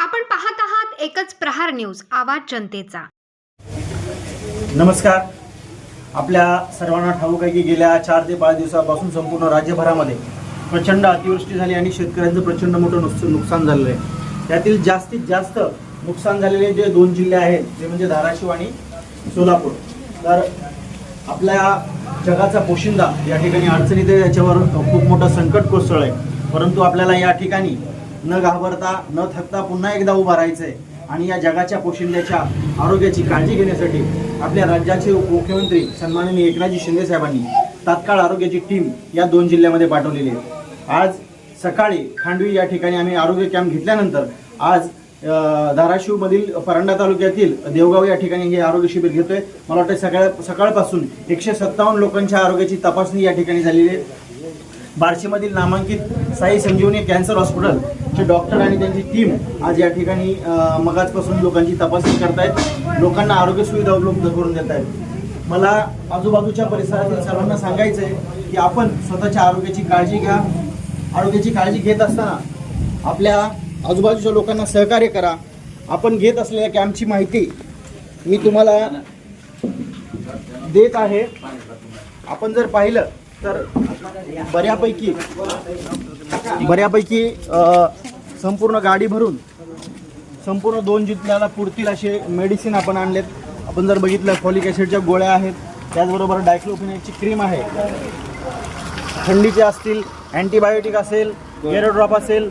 आपण पाहत आहात एकच प्रहार न्यूज आवाज जनतेचा. नमस्कार. आपल्या सर्वांना ठाऊक आहे की गेल्या चार ते पाच दिवसापासून संपूर्ण राज्यभरामध्ये प्रचंड अतिवृष्टी झाली आणि शेतकऱ्यांचं प्रचंड मोठं नुकस नुकसान झालेलं आहे. त्यातील जास्तीत जास्त नुकसान झालेले जे दोन जिल्हे आहेत ते म्हणजे धाराशिव आणि सोलापूर. तर आपल्या जगाचा पोशिंदा या ठिकाणी अडचणीत आहे त्याच्यावर खूप मोठं संकट कोसळलं आहे परंतु आपल्याला या ठिकाणी न घाबरता न थकता पुन्हा एकदा उभं राहायचं आहे आणि या जगाच्या पोशिंद्याच्या आरोग्याची काळजी घेण्यासाठी आपल्या राज्याचे उपमुख्यमंत्री सन्माननीय एकनाथजी शिंदे साहेबांनी तात्काळ आरोग्याची टीम या दोन जिल्ह्यामध्ये पाठवलेली आहे. आज सकाळी खांडवी या ठिकाणी आम्ही आरोग्य कॅम्प घेतल्यानंतर आज धाराशिवमधील परांडा तालुक्यातील देवगाव या ठिकाणी हे आरोग्य शिबिर घेतोय. मला वाटतं सकाळ सकाळपासून एकशे सत्तावन्न लोकांच्या आरोग्याची तपासणी या ठिकाणी झालेली आहे. बार्शीमधील नामांकित साई संजीवनी कॅन्सर हॉस्पिटलचे डॉक्टर आणि त्यांची टीम आज या ठिकाणी मगाजपासून लोकांची तपासणी करतायत. लोकांना आरोग्य सुविधा उपलब्ध करून देत आहेत मला आजूबाजूच्या परिसरातील सर्वांना सांगायचं आहे की आपण स्वतःच्या आरोग्याची काळजी घ्या. आरोग्याची काळजी घेत असताना आपल्या आजूबाजूच्या लोकांना सहकार्य करा. आपण घेत असलेल्या कॅम्पची माहिती मी तुम्हाला देत आहे. आपण जर पाहिलं तर बऱ्यापैकी बऱ्यापैकी संपूर्ण गाडी भरून संपूर्ण दोन जितल्याला पुरतील असे मेडिसिन आपण आणलेत. आपण जर बघितलं फॉलिक ॲसिडच्या गोळ्या आहेत त्याचबरोबर डायक्लोफिनेटची क्रीम आहे. थंडीचे असतील अँटीबायोटिक असेल एरोड्रॉप असेल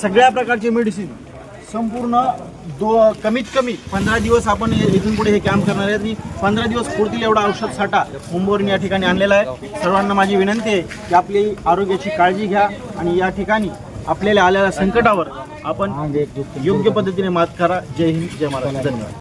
सगळ्या प्रकारचे मेडिसिन संपूर्ण दो कमीत कमी पंधरा दिवस आपण इथून पुढे हे कॅम्प करणार आहेत आणि पंधरा दिवस पुरतील एवढा औषध साठा मुंबईवरून या ठिकाणी आणलेला आहे. सर्वांना माझी विनंती आहे की आपली आरोग्याची काळजी घ्या आणि या ठिकाणी आपल्याला आलेल्या संकटावर आपण योग्य पद्धतीने मात करा. जय हिंद जय महाराज धन्यवाद.